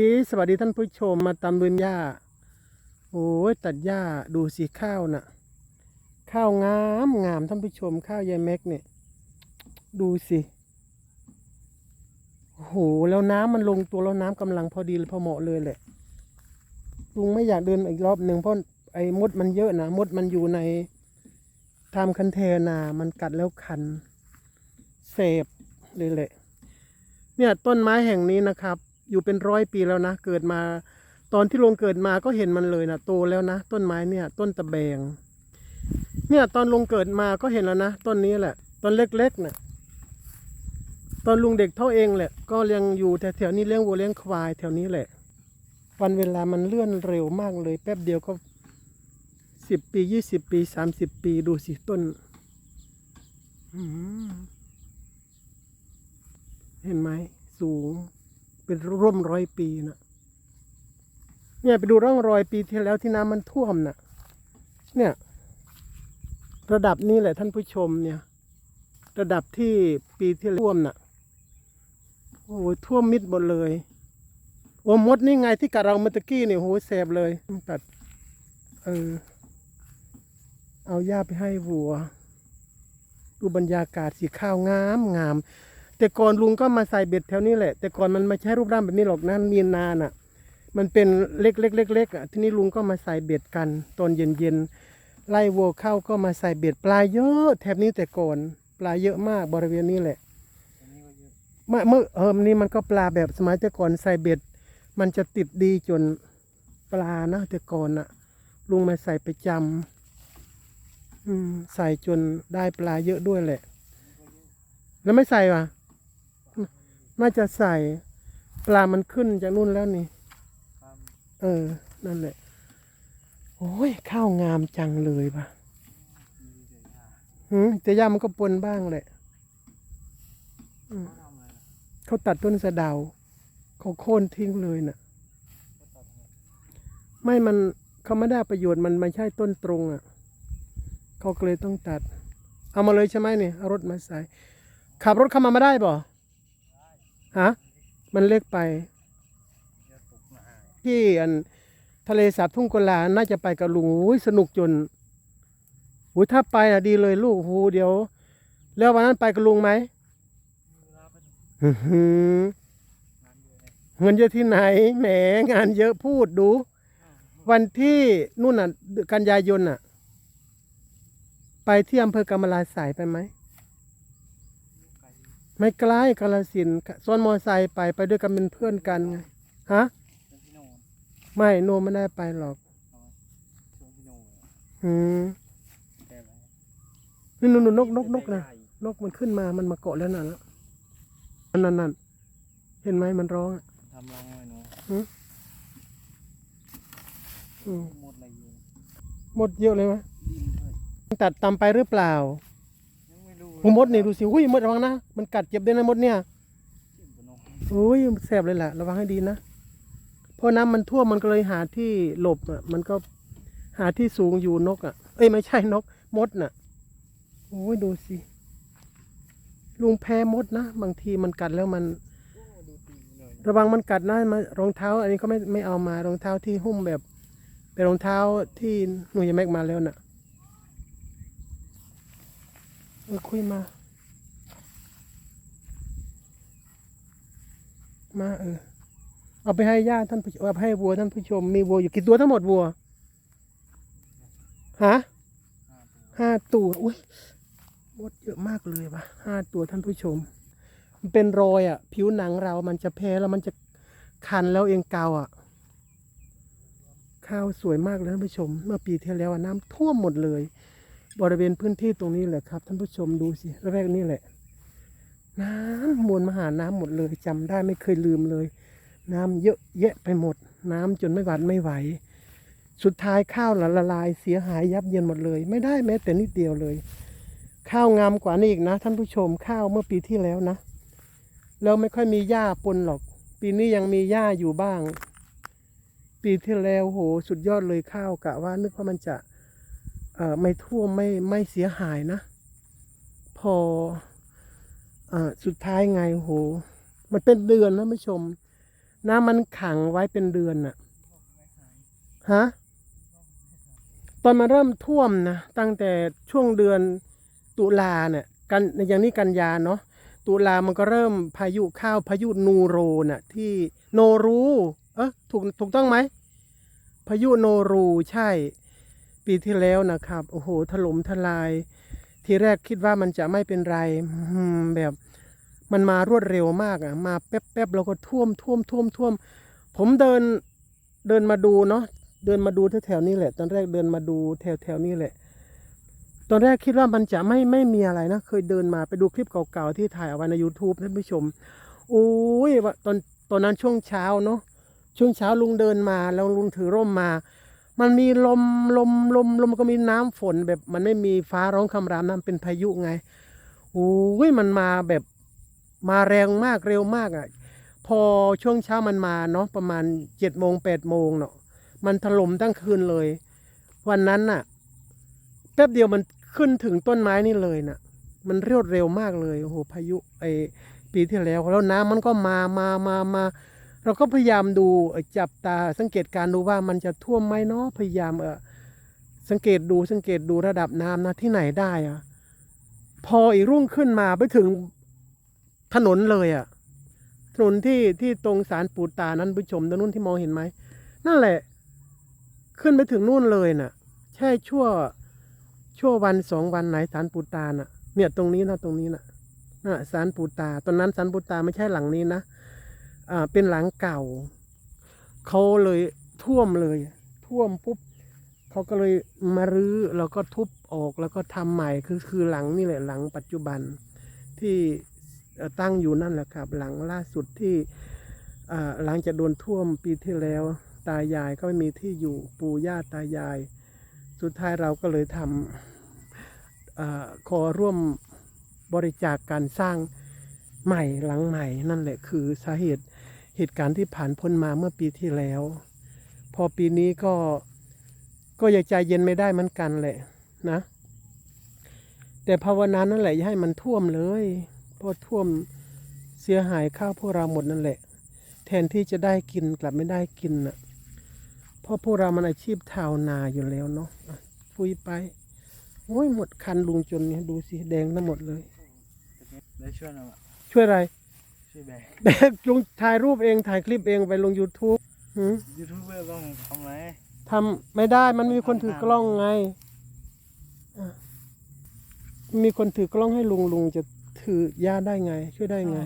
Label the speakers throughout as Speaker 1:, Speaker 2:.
Speaker 1: ดีสวัสดีท่านผู้ชมมาตำบืนหญ้า โอ้ยตัดหญ้าดูสีข้าวน่ะ ข้าวงามงามท่านผู้ชมข้าวยายแม็กเนี่ย ดูสิโอ้โหแล้วน้ำมันลงตัวแล้วน้ำกำลังพอดีเลยพอเหมาะเลยแหละลุงไม่อยากเดินอีกรอบหนึ่งเพราะไอ้มดมันเยอะนะมดมันอยู่ในทำคันเทนามันกัดแล้วคันเสบเลยแหละ เนี่ยต้นไม้แห่งนี้นะครับ อยู่เป็นร้อยปีแล้วนะ เกิดมา ตอนที่ลงเกิดมาก็เห็นมันเลยนะโตแล้วนะ ต้นไม้เนี่ย ต้นตะแบง เนี่ยตอนลงเกิดมาก็เห็นแล้วนะ ต้นนี้แหละ ต้นเล็กๆน่ะตอนลุงเด็กเท่าเองแหละ ก็เลี้ยงอยู่แถวๆนี้เลี้ยงวัวเลี้ยงควายแถวนี้แหละ วันเวลามันเลื่อนเร็วมากเลย แป๊บเดียวก็สิบปียี่สิบปีสามสิบปีดูสิต้นเห็นไหมสูง เป็นร่วมร้อยปีนะเนี่ยไปดูร่องรอยปีที่แล้วที่น้ำมันท่วมน่ะ เนี่ย ระดับนี้แหละท่านผู้ชมเนี่ย ระดับที่ปีที่ท่วมน่ะโอ้ท่วมมิดหมดเลยโอ้มดนี่ไงที่กัดเราเมื่อกี้เนี่ยโหแสบเลยตัดเออเอาหญ้าไปให้วัว ดูบรรยากาศสีข้าวงามงาม แต่ก่อนลุงก็มาใส่เบ็ดแถวนี้แหละ แต่ก่อนมันไม่ใช่รูปร่างแบบนี้หรอกนะมีนาน่ะ มันเป็นเล็กเล็กเล็กเล็กอะทีนี้ลุงก็มาใส่เบ็ดกันตอนเย็นเย็นๆไล่วัวเข้าก็มาใส่เบ็ดปลาเยอะแถบนี้แต่ก่อนปลาเยอะมากบริเวณนี้แหละเมื่อเมื่อเออนี่มันก็ปลาแบบสมัยแต่ก่อนใส่เบ็ด มันจะติดดีจนปลานะแต่ก่อนน่ะ ลุงมาใส่ไปจำอืมใส่จนได้ปลาเยอะด้วยแหละ แล้วไม่ใส่วะ น่าจะใส่ปลามันขึ้นจากนู่นแล้วนี่ เออ นั่นแหละ โอ้ย ข้าวงามจังเลยปะหืมแต่ย่ามันก็ปนบ้างแหละอืมเขาตัดต้นสะเดาเขาโค่นทิ้งเลยน่ะ ไม่มันเขาไม่ได้ประโยชน์มันไม่ใช่ต้นตรงอะ เขาก็เลยต้องตัด เอามาเลยใช่ไหมเนี่ยเอารถมาใส่ขับรถเข้ามาไม่ได้บ่ ฮะมันเล็กไป ที่อันทะเลสาบทุ่งกุลา น่าจะไปกับลุงอุ้ยสนุกจนอุ้ยถ้าไปอะดีเลยลูกหูเดี๋ยว แล้ววันนั้นไปกับลุงไหมเงินเยอะที่ไหน แหมงานเยอะพูดดู วันที่นู่นน่ะ กันยายนน่ะ ไปที่อำเภอกำมะลาสายไปไหม ไม่ไกลกาลสินธุ์ซ้อนมอไซค์ไปไปด้วยกันเป็นเพื่อนกันไงฮะไม่โนไม่ได้ไปหรอกอืมนี่นนนกนกนกนะนกมันขึ้นมามันมาเกาะแล้วนั่นแล้วนั่นนั่นนั่นเห็นไหมมันร้องอะ
Speaker 2: ทำรังไว้หนู
Speaker 1: อืม
Speaker 2: หมดอะไรอยู่
Speaker 1: หมดเยอะเลยวะ
Speaker 2: ดินด้วย
Speaker 1: ตัดตำไปหรือเปล่า
Speaker 2: ยังไม่รู้
Speaker 1: หูมดนี่ดูสิอุ้ยมดระวังนะมันกัดเจ็บด้วยนะมดเนี่ยอุ้ยแสบเลยแหละระวังให้ดีนะเพราะน้ำมันท่วมมันก็เลยหาที่หลบอะ มันก็หาที่สูงอยู่นกอะ เอ้ยไม่ใช่นก มดน่ะโอ้ยดูสิลุงแพ้มดนะบางทีมันกัดแล้วมัน ระวังมันกัดนะมารองเท้า อันนี้ก็ไม่ไม่เอามารองเท้าที่หุ้มแบบเป็นรองเท้าที่หนูยายแม็กมาแล้วน่ะ เออคุยมา มาเออ เอาไปให้ญาติท่านผู้เอาไปให้วัวท่านผู้ชม มีวัวอยู่กี่ตัวทั้งหมดวัว ฮะ
Speaker 2: ห้าตัว
Speaker 1: ห้าตัวอุ้ยมดเยอะมากเลยว่ะห้าตัวท่านผู้ชม มันเป็นรอยอะ ผิวหนังเรา มันจะแพ้แล้วมันจะคันแล้วเองเกาอะ ข้าวสวยมากเลยท่านผู้ชม เมื่อปีที่แล้วอะน้ำท่วมหมดเลย บริเวณพื้นที่ตรงนี้แหละครับ ท่านผู้ชมดูสิระแวกนี้แหละ น้ำมวลมหาน้ำหมดเลยจำได้ไม่เคยลืมเลย น้ำเยอะแยะไปหมด น้ำจนไม่หวัดไม่ไหว สุดท้ายข้าวละละลายเสียหายยับเยินหมดเลย ไม่ได้แม้แต่นิดเดียวเลย ข้าวงามกว่านี้อีกนะ ท่านผู้ชมข้าวเมื่อปีที่แล้วนะแล้วไม่ค่อยมีหญ้าปนหรอก ปีนี้ยังมีหญ้าอยู่บ้าง ปีที่แล้วโหสุดยอดเลยข้าวกะว่านึกว่ามันจะ ไม่ท่วมไม่ไม่เสียหายนะ พออสุดท้ายไงโห มันเป็นเดือนนะผู้ชม น้ำมันขังไว้เป็นเดือนน่ะฮะตอนมาเริ่มท่วมนะตั้งแต่ช่วงเดือนตุลาเนี่ยกันอย่างนี้กันยาเนาะตุลามันก็เริ่มพายุเข้าวพายุนูโรน่ะ ที่โนรู เอะถูกถูกต้องไหมพายุโนรูใช่ ปีที่แล้วนะครับ โอ้โห ถล่มทลาย ทีแรกคิดว่ามันจะไม่เป็นไรแบบมันมารวดเร็วมากอะ มาแป๊บๆแล้วก็ท่วมท่วมท่วมท่วม ผมเดินเดินมาดูเนาะ เดินมาดูแถวๆนี้แหละ ตอนแรกเดินมาดูแถวแถวๆนี้แหละ ตอนแรกคิดว่ามันจะไม่ไม่มีอะไรนะ เคยเดินมาไปดูคลิปเก่าๆที่ถ่ายเอาไว้ใน YouTube ท่านผู้ชม โอ้ยว่าตอนตอนนั้นช่วงเช้าเนาะ ช่วงเช้าลุงเดินมาแล้วลุงถือร่มมา มันมีลมลมลมลมก็มีน้ำฝนแบบมันไม่มีฟ้าร้องคำรามน้ำเป็นพายุไงโอ้ยมันมาแบบมาแรงมากเร็วมากอะ พอช่วงเช้ามันมาเนาะประมาณเจ็ดโมงแปดโมงเนาะมันถล่มทั้งคืนเลย วันนั้นน่ะแป๊บเดียวมันขึ้นถึงต้นไม้นี่เลยน่ะ มันเรวดเร็วมากเลยโอ้โหพายุไอปีที่แล้วแล้วน้ำมันก็มามามามา เราก็พยายามดูจับตาสังเกตการดูว่ามันจะท่วมไหมเนาะพยายามเออสังเกตดูสังเกตดูระดับน้ำนะที่ไหนได้อะพออีกรุ่งขึ้นมาไปถึงถนนเลยอะถนนที่ที่ตรงสารปูตานั้นผู้ชมตรงนู้นที่มองเห็นไหมนั่นแหละ ขึ้นไปถึงนู่นเลยน่ะ ใช่ชั่วชั่ววันสองวันไหนสารปูตาน่ะ เนี่ยตรงนี้นะตรงนี้น่ะน่ะสารปูตา ตอนนั้นสารปูตาไม่ใช่หลังนี้นะ อ่าเป็นหลังเก่าเขาเลยท่วมเลย ท่วมปุ๊บเขาก็เลยมารื้อแล้วก็ทุบออกแล้วก็ทำใหม่คือคือหลังนี่แหละหลังปัจจุบันที่ตั้งอยู่นั่นแหละครับ หลังล่าสุดที่หลังจากโดนท่วมปีที่แล้ว ตายายก็ไม่มีที่อยู่ปู่ย่าตายาย สุดท้ายเราก็เลยทำอขอร่วมบริจาคการสร้างใหม่หลังใหม่นั่นแหละคือสาเหตุ เหตุการณ์ที่ผ่านพ้นมาเมื่อปีที่แล้ว พอปีนี้ก็ก็ยังใจเย็นไม่ได้เหมือนกันแหละนะ แต่ภาวนานั่นแหละอย่าให้มันท่วมเลยเพราะท่วมเสียหายข้าวพวกเราหมดนั่นแหละ แทนที่จะได้กินกลับไม่ได้กินน่ะเพราะพวกเรามันอาชีพชาวนาอยู่แล้วเนาะอะคุยไปโอ้ยหมดคันลุงจนเนี่ยดูสิแดงทั้งหมดเลย
Speaker 2: ได้ช่วยหน่อยอะ
Speaker 1: ช่วยอะไร
Speaker 2: ช่วยแบก
Speaker 1: แบกลุงถ่ายรูปเองถ่ายคลิปเองไปลง YouTube หืม
Speaker 2: ยูทูบเบอร์ต้องทำไร
Speaker 1: ทำไม่ได้มันมีคนถือกล้องไงอะมีคนถือกล้องให้ลุงลุงจะถือยาได้ไง ช่วยได้ไง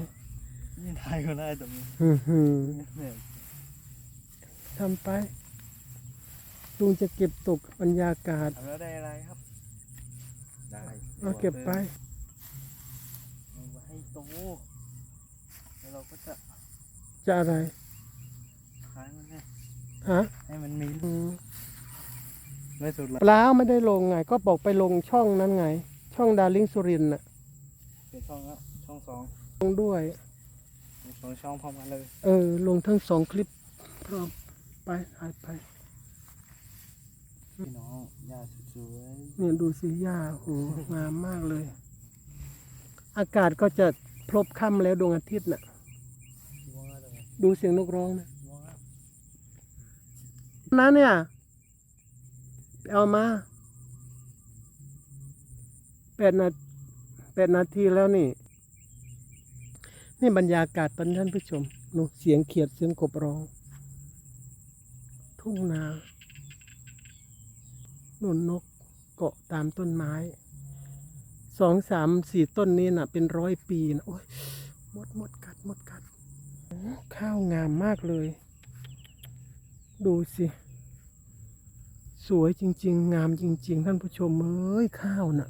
Speaker 2: นี่ถ่ายก็ได้แต่มัน
Speaker 1: หืมหืม
Speaker 2: เนี่ย
Speaker 1: ทำไป ลุงจะเก็บตกบรรยากาศ
Speaker 2: ทำแล้วได้อะไรครับ ได้
Speaker 1: เอาเก็บไป
Speaker 2: เอาไว้ให้โตแล้ว เราก็จะ
Speaker 1: จะอะไร
Speaker 2: ขายมันให้
Speaker 1: ฮะ
Speaker 2: ให้มันมี
Speaker 1: อืม
Speaker 2: ไม่สุดละ
Speaker 1: เปล่าไม่ได้ลงไง ก็บอกไปลงช่องนั้นไง ช่องดาริงสุรินทร์น่ะ
Speaker 2: เป็นช่องแล้วช่องสอง
Speaker 1: ลงด้วย
Speaker 2: เป็นสองช่องพร้อมกันเลย
Speaker 1: เออ ลงทั้งสองคลิปพร้อมไปถ่ายไป
Speaker 2: พี่น้องยาสวย
Speaker 1: เนี่ยดูสิหญ้าโหงามมากเลย อากาศก็จะพลบค่ำแล้วดวงอาทิตย์น่ะ
Speaker 2: ๆว่างแล้วไง
Speaker 1: ดูเสียงนกร้องนะ
Speaker 2: ว่างแล้
Speaker 1: นเนี่ยไปเอามาแปดนาแปดนาทีแล้วนี่ นี่บรรยากาศตอนนี้ท่านผู้ชมนูเสียงเขียดเสียงกบร้อง ทุ่งนาหนุนนกเกาะตามต้นไม้สองสามสี่ต้นนี้น่ะ เป็นร้อยปีนะโอ้ยหมดหมดกัดหมดกัด ข้าวงามมากเลย ดูสิ สวยจริง ๆ งามจริง ๆ ท่านผู้ชมเอ้ยข้าวนะ่ะ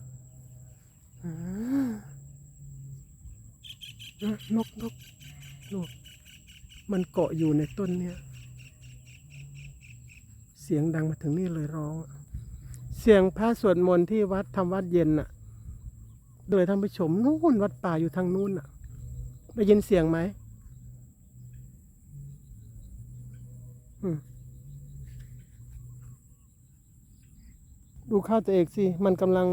Speaker 1: นกนกนกมันเกาะอยู่ในต้นเนี้ย เสียงดังมาถึงนี่เลยร้อง เสียงพระสวดมนต์ที่วัดทำวัดเย็นน่ะ โดยท่านผู้ชมนู่นวัดป่าอยู่ทางนู้นน่ะ ได้ยินเสียงไหม ดูข้าวตัวเอกสิ มันกำลัง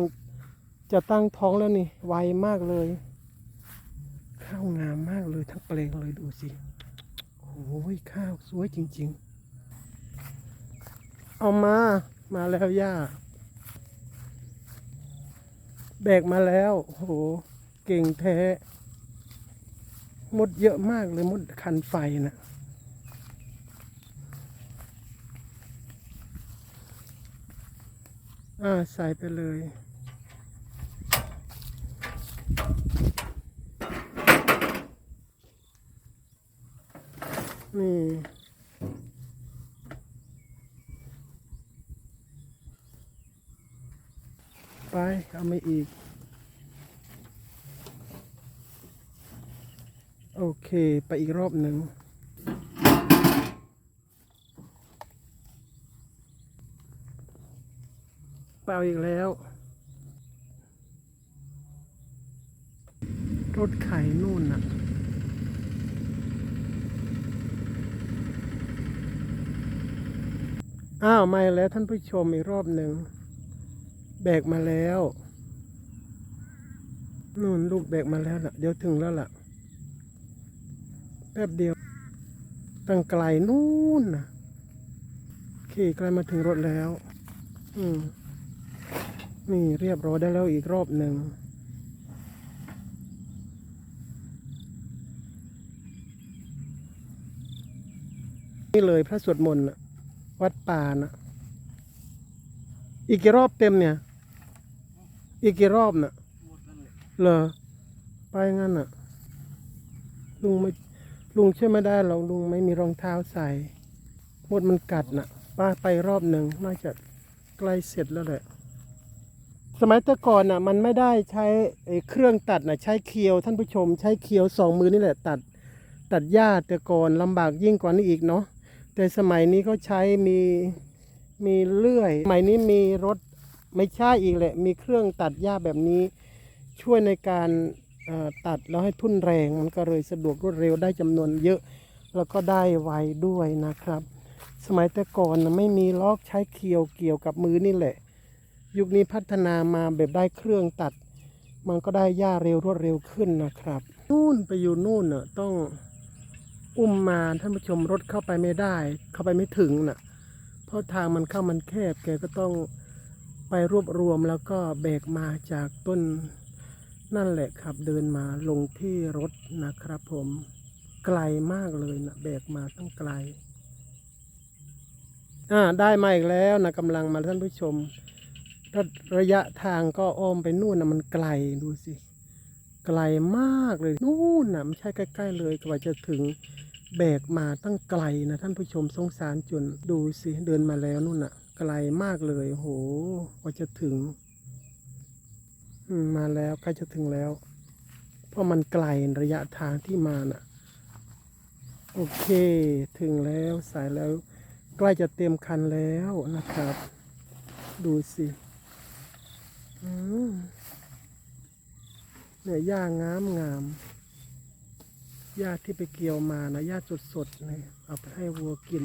Speaker 1: จะตั้งท้องแล้วนี่ ไวมากเลย ข้าวงามมากเลยทั้งเปลงเลยดูสิ โอ้ยข้าวสวยจริง ๆ เอามา มาแล้วย่า แบกมาแล้ว โห เก่งแท้ มดเยอะมากเลยมดคันไฟน่ะ อ่าใส่ไปเลย นี่ไปเอามาอีก โอเค ไปอีกรอบหนึ่ง เปล่าอีกแล้ว รถไข่นู่นน่ะอ้าวมาแล้วท่านผู้ชมอีกรอบหนึ่ง แบกมาแล้วนู่นลูกแบกมาแล้วล่ะ เดี๋ยวถึงแล้วล่ะ แป๊บเดียว ตั้งไกลนู่นนะโอเคใกล้มาถึงรถแล้ว อืม นี่เรียบร้อยได้แล้วอีกรอบหนึ่ง นี่เลยพระสวดมนต์น่ะวัดป่านะอีกกี่รอบเต็มเนี่ย อีกกี่รอบน่ะ
Speaker 2: เห
Speaker 1: รอไปงั้นน่ะ ลุงไม่ลุงเชื่อไม่ได้หรอกลุงไม่มีรองเท้าใส่มดมันกัดน่ะป้าไปรอบหนึ่งน่าจะใกล้เสร็จแล้วแหละ สมัยแต่ก่อนน่ะมันไม่ได้ใช้เครื่องตัดนะใช้เคียวท่านผู้ชม ใช้เคียวสองมือนี่แหละตัดตัดหญ้าแต่ก่อนลำบากยิ่งกว่านี้อีกเนาะแต่สมัยนี้เขาใช้มีมีเลื่อยสมัยนี้มีรถไม่ใช่อีกแหละ มีเครื่องตัดหญ้าแบบนี้ ช่วยในการตัดแล้วให้ทุ่นแรงมันก็เลยสะดวกรวดเร็วได้จำนวนเยอะ แล้วก็ได้ไวด้วยนะครับ สมัยแต่ก่อนไม่มีล็อกใช้เคียวเกี่ยวกับมือนี่แหละ ยุคนี้พัฒนามาแบบได้เครื่องตัด มันก็ได้หญ้าเร็วรวดเร็วขึ้นนะครับ นู่นไปอยู่นู่นน่ะต้องอุ้มมาท่านผู้ชมรถเข้าไปไม่ได้ เข้าไปไม่ถึงน่ะ เพราะทางมันเข้ามันแคบแกก็ต้องไปรวบรวมแล้วก็แบกมาจากต้นนั่นแหละครับเดินมาลงที่รถนะครับผมไกลมากเลยนะแบกมาตั้งไกลอ่าได้มาอีกแล้วนะกำลังมาท่านผู้ชม ระระยะทางก็อ้อมไปนู่นนะมันไกลดูสิ ไกลมากเลยนู่นนะไม่ใช่ใกล้ ๆ เลยกว่าจะถึงแบกมาตั้งไกลนะท่านผู้ชมสงสารจนดูสิเดินมาแล้วนู่นน่ะ ไกลมากเลยโหกว่าจะถึงมาแล้วใกล้จะถึงแล้ว เพราะมันไกลระยะทางที่มาน่ะ โอเค ถึงแล้วสายแล้ว ใกล้จะเต็มคันแล้วนะครับ ดูสิ เนี่ยหญ้างามงามหญ้าที่ไปเกี่ยวมานะหญ้าสดสดๆเลยเอาไปให้วัวกิน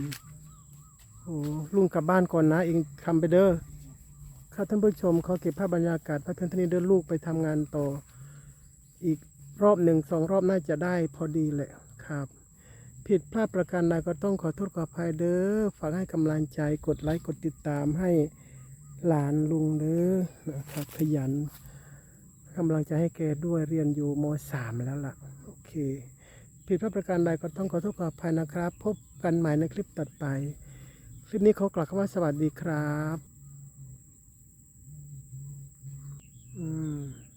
Speaker 1: โอ้ลุงกลับบ้านก่อนนะ เองทำไปเด้อครับท่านผู้ชมขอเก็บภาพบรรยากาศพระเพียงเท่านี้เดินลูกไปทำงานต่อ อีกรอบหนึ่งสองรอบน่าจะได้พอดีแหละครับ ผิดพลาดประการใดก็ต้องขอโทษขออภัยเด้อฝากให้กำลังใจกดไลค์กดติดตามให้ หลานลุงเด้อนะครับ ขยันกำลังจะให้แกด้วยเรียนอยู่ม .3 แล้วล่ะ โอเค ผิดพลาดประการใดก็ต้องขอโทษขออภัยนะครับ พบกันใหม่ในคลิปต่อไป คลิปนี้ขอกล่าวคำว่าสวัสดีครับ อืม